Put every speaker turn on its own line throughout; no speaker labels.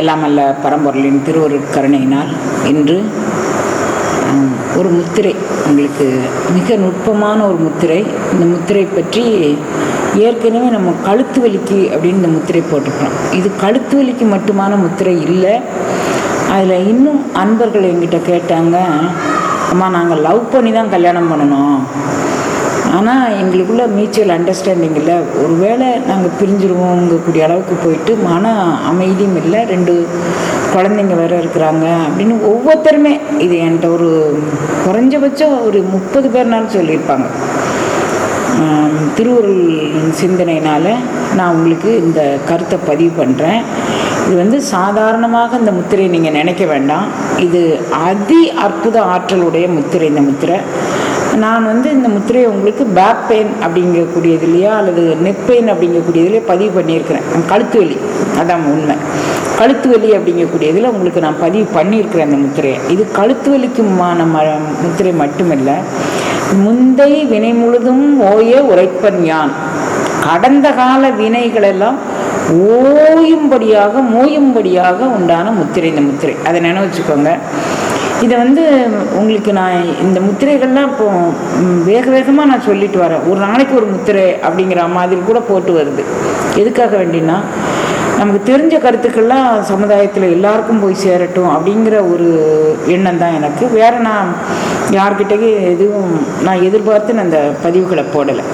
எல்லாம் அல்ல பரம்பொருளின் திருவருட்கருணையினால் இன்று ஒரு முத்திரை உங்களுக்கு மிக நுட்பமான ஒரு முத்திரை. இந்த முத்திரை பற்றி ஏற்கனவே நம்ம கழுத்து வலிக்கு அப்படின்னு இந்த முத்திரை போட்டுக்கிறோம் இது கழுத்து வலிக்கு மட்டுமான முத்திரை இல்லை. அதில் இன்னும் அன்பர்கள் எங்கிட்ட கேட்டாங்க அம்மா நாங்கள் லவ் பண்ணி தான் கல்யாணம் பண்ணணும். ஆனால் எங்களுக்குள்ள மியூச்சுவல் அண்டர்ஸ்டாண்டிங் இல்லை. ஒருவேளை நாங்கள் பிரிஞ்சிருவோங்கக்கூடிய அளவுக்கு போயிட்டு மன அமைதியும் இல்லை. ரெண்டு குழந்தைங்க வேறு இருக்கிறாங்க அப்படின்னு ஒவ்வொருத்தருமே இது என்கிட்ட ஒரு குறைஞ்சபட்சம் ஒரு முப்பது பேர்னாலும் சொல்லியிருப்பாங்க. திருவுருள் சிந்தனையினால் நான் உங்களுக்கு இந்த கருத்தை பதிவு பண்ணுறேன் இது வந்து சாதாரணமாக இந்த முத்திரையை நீங்கள் நினைக்க வேண்டாம். இது அதி அற்புத ஆற்றலுடைய முத்திரை இந்த முத்திரை. நான் வந்து இந்த முத்திரையை உங்களுக்கு பேக் பெயின் அப்படிங்கக்கூடியதுலையா அல்லது நெக் பெயின் அப்படிங்கக்கூடியதுலேயே பதிவு பண்ணியிருக்கிறேன். கழுத்து வலி. அதான் உண்மை. கழுத்து வலி அப்படிங்கக்கூடியதில் உங்களுக்கு நான் பதிவு பண்ணியிருக்கிறேன் அந்த முத்திரையை. இது கழுத்து வலிக்குமான ம முத்திரை மட்டுமில்லை முந்தை வினை முழுதும் ஓய உரைப்பன் யான். கடந்த கால வினைகளெல்லாம் ஓயும்படியாக மோயும்படியாக உண்டான முத்திரை இந்த முத்திரை. அதை நினைவு வச்சுக்கோங்க. இதை வந்து உங்களுக்கு நான் இந்த முத்திரைகள்லாம் இப்போ வேக வேகமாக நான் சொல்லிட்டு வரேன். ஒரு நாளைக்கு ஒரு முத்திரை அப்படிங்கிற மாதிரி கூட போட்டு வருது. எதுக்காக வேண்டினா நமக்கு தெரிஞ்ச கருத்துக்கள்லாம் சமுதாயத்தில் எல்லாருக்கும் போய் சேரட்டும் அப்படிங்கிற ஒரு எண்ணம் தான் எனக்கு. வேறு நான் யார்கிட்டயும் எதுவும் நான் எதிர்பார்த்து நான் அந்த பதிவுகளை போடலை.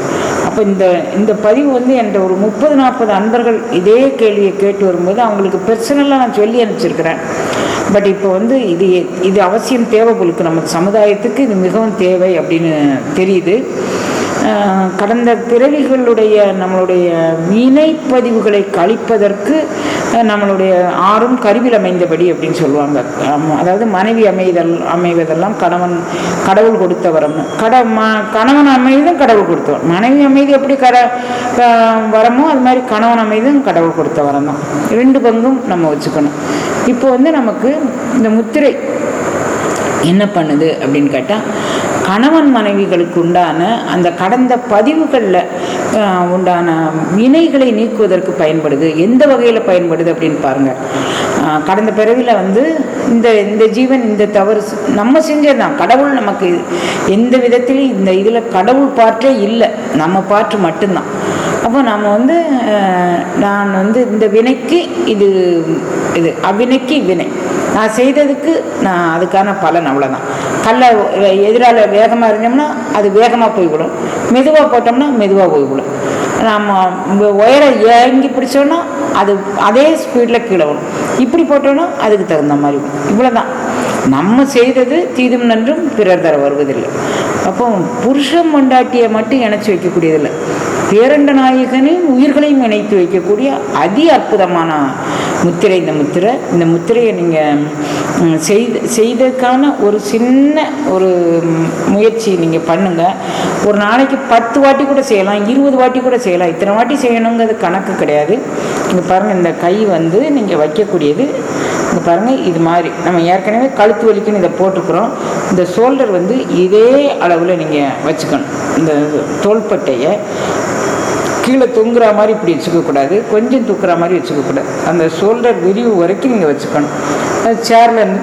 அப்போ இந்த இந்த பதிவு வந்து என்கிட்ட ஒரு முப்பது நாற்பது அன்பர்கள் இதே கேள்வியை கேட்டு வரும்போது அவங்களுக்கு பர்சனலாக நான் சொல்லி அனுப்பிச்சிருக்கிறேன். பட் இப்போ வந்து இது இது அவசியம் தேவை போலுக்கு நம்ம சமுதாயத்துக்கு இது மிகவும் தேவை அப்படின்னு தெரியுது. கடந்த பிறவிகளுடைய நம்மளுடைய வினைப்பதிவுகளை கழிப்பதற்கு நம்மளுடைய ஆறும் கருவில் அமைந்தபடி அப்படின்னு சொல்லுவாங்க. அதாவது மனைவி அமைதல் அமைவதெல்லாம் கணவன் கடவுள் கொடுத்த வரம். கட ம கணவன் அமைதும் கடவுள் கொடுத்தவர். மனைவி அமைதி எப்படி கட வரமோ அது மாதிரி கணவன் அமைதும் கடவுள் கொடுத்த வரம் தான். ரெண்டு பங்கும் நம்ம வச்சுக்கணும். இப்போ வந்து நமக்கு இந்த முத்திரை என்ன பண்ணுது அப்படின்னு கேட்டால் கணவன் மனைவிகளுக்கு உண்டான அந்த கடந்த பதிவுகளில் உண்டான வினைகளை நீக்குவதற்கு பயன்படுது. எந்த வகையில் பயன்படுது அப்படின்னு பாருங்கள் கடந்த பிறவியில் வந்து இந்த இந்த ஜீவன் இந்த தவறு நம்ம செஞ்சதுதான் கடவுள் நமக்கு எந்த விதத்திலையும் இந்த இதில் கடவுள் பாற்றே இல்லை. நம்ம பாற்று மட்டும்தான். அப்போ நம்ம வந்து நான் வந்து இந்த வினைக்கு இது இது அவ்வினைக்கு வினை. நான் செய்ததுக்கு நான் அதுக்கான பலன் அவ்வளோதான் கல்லை எதிரால் வேகமாக இருந்தோம்னா அது வேகமாக போய்விடும் மெதுவாக போட்டோம்னா மெதுவாக போய்விடும் நம்ம ஒயரை ஏங்கி பிடிச்சோன்னா அது அதே ஸ்பீடில் கீழே வரும் இப்படி போட்டோன்னா அதுக்கு தகுந்த மாதிரி இவ்வளோ தான் நம்ம செய்தது தீதும் நன்றும் பிறர் தர வருவதில்லை. அப்போ புருஷன் மண்டாட்டியை மட்டும் இணைச்சி வைக்கக்கூடியதில்லை. பேரண்ட நாயகனையும் உயிர்களையும் இணைத்து வைக்கக்கூடிய அதி அற்புதமான முத்திரை இந்த முத்திரை. இந்த முத்திரையை நீங்கள் செய்த செய்ததுக்கான ஒரு சின்ன ஒரு முயற்சி நீங்கள் பண்ணுங்கள் ஒரு நாளைக்கு பத்து வாட்டி கூட செய்யலாம் இருபது வாட்டி கூட செய்யலாம். இத்தனை வாட்டி செய்யணுங்கிறது கணக்கு கிடையாது. இங்கே பாருங்கள் இந்த கை வந்து நீங்கள் வைக்கக்கூடியது. இங்கே பாருங்கள் இது மாதிரி. நம்ம ஏற்கனவே கழுத்து வலிக்குன்னு இதை போட்டிருக்கிறோம். இந்த ஷோல்டர் வந்து இதே அளவில் நீங்கள் வச்சுக்கணும். இந்த தோள்பட்டையை. கீழே தொங்குற மாதிரி இப்படி வச்சுக்கக்கூடாது. கொஞ்சம் தூக்குற மாதிரி வச்சுக்கக்கூடாது. அந்த ஷோல்டர் விரிவு வரைக்கும் நீங்கள் வச்சுக்கணும். சேரில் இருந்து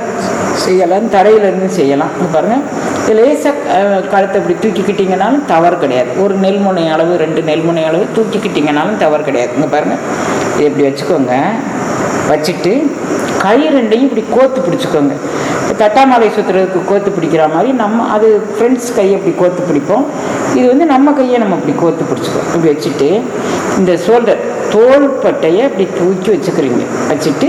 செய்யலாம் தரையிலேருந்து செய்யலாம். பாருங்கள் லேசாக கழுத்தை இப்படி தூக்கிக்கிட்டிங்கனாலும் தவறு கிடையாது. ஒரு நெல்முனை அளவு ரெண்டு நெல்முனை அளவு தூக்கிக்கிட்டிங்கனாலும் தவறு கிடையாது. இங்கே பாருங்கள் இது இப்படி வச்சுக்கோங்க. வச்சுட்டு கை ரெண்டையும் இப்படி கோத்து பிடிச்சிக்கோங்க. தட்டாமலை சுற்றுறதுக்கு கோத்து பிடிக்கிற மாதிரி நம்ம அது ஃப்ரெண்ட்ஸ் கையை இப்படி கோத்து பிடிப்போம். இது வந்து நம்ம கையை நம்ம இப்படி கோர்த்து பிடிச்சிக்கோம் இப்படி வச்சுட்டு இந்த ஷோல்டர் தோள்பட்டையை இப்படி தூக்கி வச்சுக்கிறீங்க. வச்சுட்டு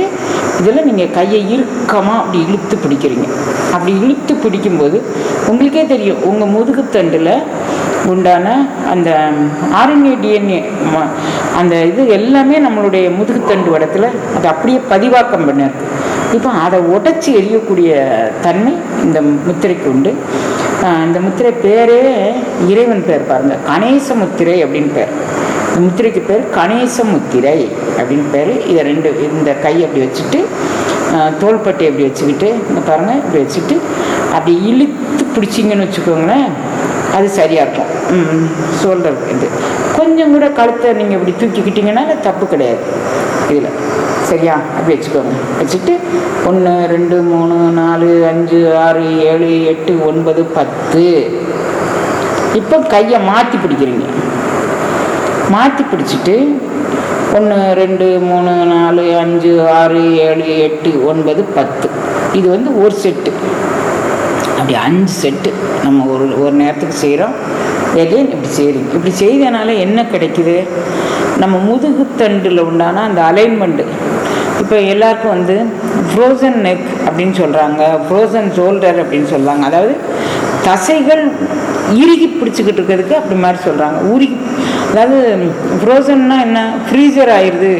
இதில் நீங்கள் கையை இறுக்கமாக அப்படி இழுத்து பிடிக்கிறீங்க. அப்படி இழுத்து பிடிக்கும்போது உங்களுக்கே தெரியும் உங்கள் முதுகுத்தண்டில் உண்டான அந்த ஆர்என்ஏ டிஎன்ஏ அந்த இது எல்லாமே நம்மளுடைய முதுகுத்தண்டு வடத்தில் அது அப்படியே பதிவாக்கம் பண்ணிருக்கு இப்போ அதை உடச்சி எரியக்கூடிய தன்மை இந்த முத்திரைக்கு உண்டு. இந்த முத்திரை பேரே இறைவன் பேர் பாருங்கள் கணேச முத்திரை அப்படின்னு பேர். இந்த முத்திரைக்கு பேர் கணேச முத்திரை அப்படின்னு பேர். இதை ரெண்டு இந்த கை அப்படி வச்சுட்டு தோள்பட்டை அப்படி வச்சுக்கிட்டு இந்த பாருங்கள் இப்படி வச்சுட்டு அப்படி இழுத்து பிடிச்சிங்கன்னு வச்சுக்கோங்களேன் அது சரியாக இருக்கும். ம் இது. கொஞ்சம் கூட கழுத்தை நீங்கள் இப்படி தூக்கிக்கிட்டிங்கன்னா அது தப்பு கிடையாது. இதில். சரியா? அப்படி வச்சுக்கோங்க. வச்சுட்டு ஒன்று ரெண்டு மூணு நாலு அஞ்சு ஆறு ஏழு எட்டு ஒன்பது பத்து. இப்போ கையை மாற்றி பிடிக்கிறீங்க. மாற்றி பிடிச்சிட்டு ஒன்று ரெண்டு மூணு நாலு அஞ்சு ஆறு ஏழு எட்டு ஒன்பது பத்து. இது வந்து ஒரு செட்டு. அப்படி அஞ்சு செட்டு நம்ம ஒரு ஒரு நேரத்துக்கு செய்கிறோம் எகைன் இப்படி செய்கிறீங்க இப்படி செய்தனால என்ன கிடைக்குது? நம்ம முதுகுத்தண்டில் உண்டான அந்த அலைன்மெண்ட்டு இப்போ எல்லாருக்கும் வந்து ஃப்ரோசன் நெக் அப்படின்னு சொல்கிறாங்க ஃப்ரோசன் ஷோல்டர் அப்படின்னு சொல்கிறாங்க அதாவது தசைகள் இறுகி பிடிச்சிக்கிட்டு இருக்கிறதுக்கு அப்படி மாதிரி சொல்கிறாங்க உருகி அதாவது ஃப்ரோசன்னா என்ன? ஃப்ரீசர் ஆயிடுது.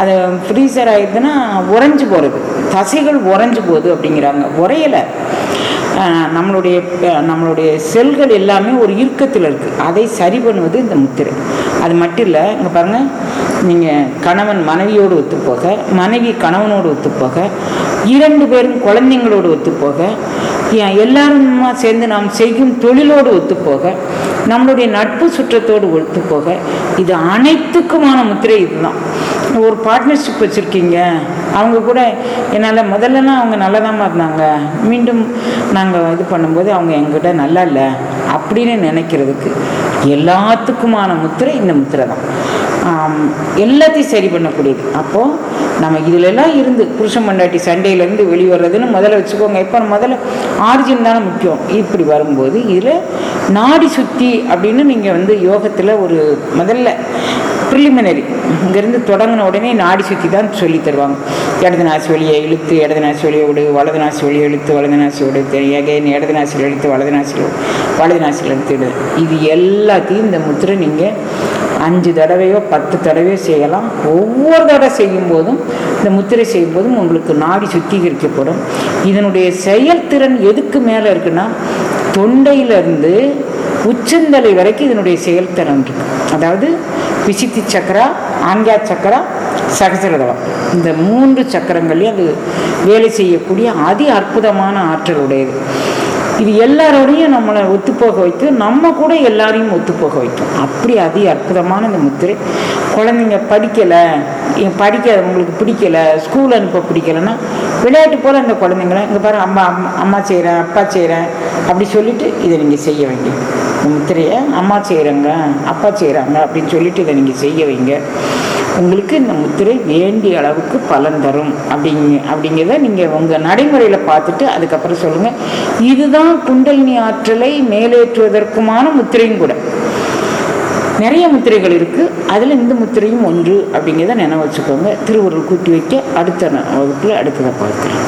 அது ஃப்ரீசர் ஆயிடுதுன்னா உறைஞ்சி போகிறது தசைகள் உறைஞ்சி போகுது அப்படிங்கிறாங்க. உரையலை நம்மளுடைய நம்மளுடைய செல்கள் எல்லாமே ஒரு இறுக்கத்தில் இருக்குது அதை சரி பண்ணுவது இந்த முத்திரை. அது மட்டும் இல்லை இங்கே பாருங்கள் நீங்கள் கணவன் மனைவியோடு ஒத்துப்போக மனைவி கணவனோடு ஒத்துப்போக இரண்டு பேரும் குழந்தைங்களோடு ஒத்துப்போக ஏன் எல்லாருமா சேர்ந்து நாம் செய்யும் தொழிலோடு ஒத்துப்போக நம்மளுடைய நட்பு சுற்றத்தோடு ஒத்துப்போக இது அனைத்துக்குமான முத்திரை இதுதான். ஒரு பார்ட்னர்ஷிப் வச்சுருக்கீங்க அவங்க கூட என்னால் முதல்லலாம் அவங்க நல்லா இருந்தாங்க மீண்டும் நாங்கள் இது பண்ணும்போது அவங்க எங்கிட்ட நல்லா இல்லை அப்படின்னு நினைக்கிறதுக்கு எல்லாத்துக்குமான முத்திரை இந்த முத்திரை தான் எல்லாத்தையும் சரி பண்ணக்கூடியது. அப்போது நம்ம இதிலெல்லாம் இருந்து புருஷன் மண்டாட்டி சண்டையிலேருந்து வெளிவரதுன்னு முதல்ல வச்சுக்கோங்க. இப்போ முதல்ல ஆரிஜின் தானே முக்கியம். இப்படி வரும்போது இதில் நாடி சுத்தி அப்படின்னு நீங்கள் வந்து யோகத்தில் ஒரு முதல்ல ப்ரிலிமினரி இங்கேருந்து தொடங்கின உடனே நாடி சுற்றி தான் சொல்லி தருவாங்க. இடது நாசி வழியை இழுத்து இடது நாசி வழியை விடு வலது நாசி வழியை இழுத்து வலது நாசி விடு எகைன் இடது நாசியில் இழுத்து வலது நாசியில் வலது நாசியில் இழுத்து விடு. இது எல்லாத்தையும் இந்த முத்திரை நீங்கள் அஞ்சு தடவையோ பத்து தடவையோ செய்யலாம். ஒவ்வொரு தடவை செய்யும்போதும் இந்த முத்திரை செய்யும்போதும் உங்களுக்கு நாடி சுத்திகரிக்கப்படும். இதனுடைய செயல்திறன் எதுக்கு மேலே இருக்குன்னா தொண்டையிலிருந்து உச்சந்தலை வரைக்கும் இதனுடைய செயல்திறன் இருக்கு. அதாவது விசித்தி சக்கரா ஆங்கியா சக்கரா சகசரதவம். இந்த மூன்று சக்கரங்களையும் அது வேலை செய்யக்கூடிய அதி அற்புதமான ஆற்றல் உடையது. இது எல்லாரோடையும் நம்மளை ஒத்துப்போக வைத்து நம்ம கூட எல்லாரையும் ஒத்துப்போக வைக்கும். அப்படி அதி அற்புதமான இந்த முத்திரை. குழந்தைங்க படிக்கலை படிக்க உங்களுக்கு பிடிக்கல ஸ்கூல் அனுப்ப பிடிக்கலைன்னா விளையாட்டு போல் அந்த குழந்தைங்கள இங்கே பாரு அம்மா அம்மா அம்மா செய்கிறேன் அப்பா செய்கிறேன் அப்படி சொல்லிட்டு இதை நீங்கள் செய்ய வேண்டியது. முத்திரையை அம்மா செய்கிறாங்க அப்பா செய்கிறாங்க அப்படின்னு சொல்லிட்டு இதை நீங்கள் செய்ய வைங்க. உங்களுக்கு இந்த முத்திரை வேண்டிய அளவுக்கு பலன் தரும் அப்படிங்க அப்படிங்கிறத நீங்கள் உங்கள் நடைமுறையில் பார்த்துட்டு அதுக்கப்புறம் சொல்லுங்கள் இதுதான் குண்டலினி ஆற்றலை மேலேற்றுவதற்குமான முத்திரையும் கூட. நிறைய முத்திரைகள் இருக்குது அதில் இந்த முத்திரையும் ஒன்று அப்படிங்கிறத நினைவு வச்சுக்கோங்க. திருவுருள் கூட்டி வைக்க அடுத்த வகுப்பில் அடுத்ததை பார்க்குறேன்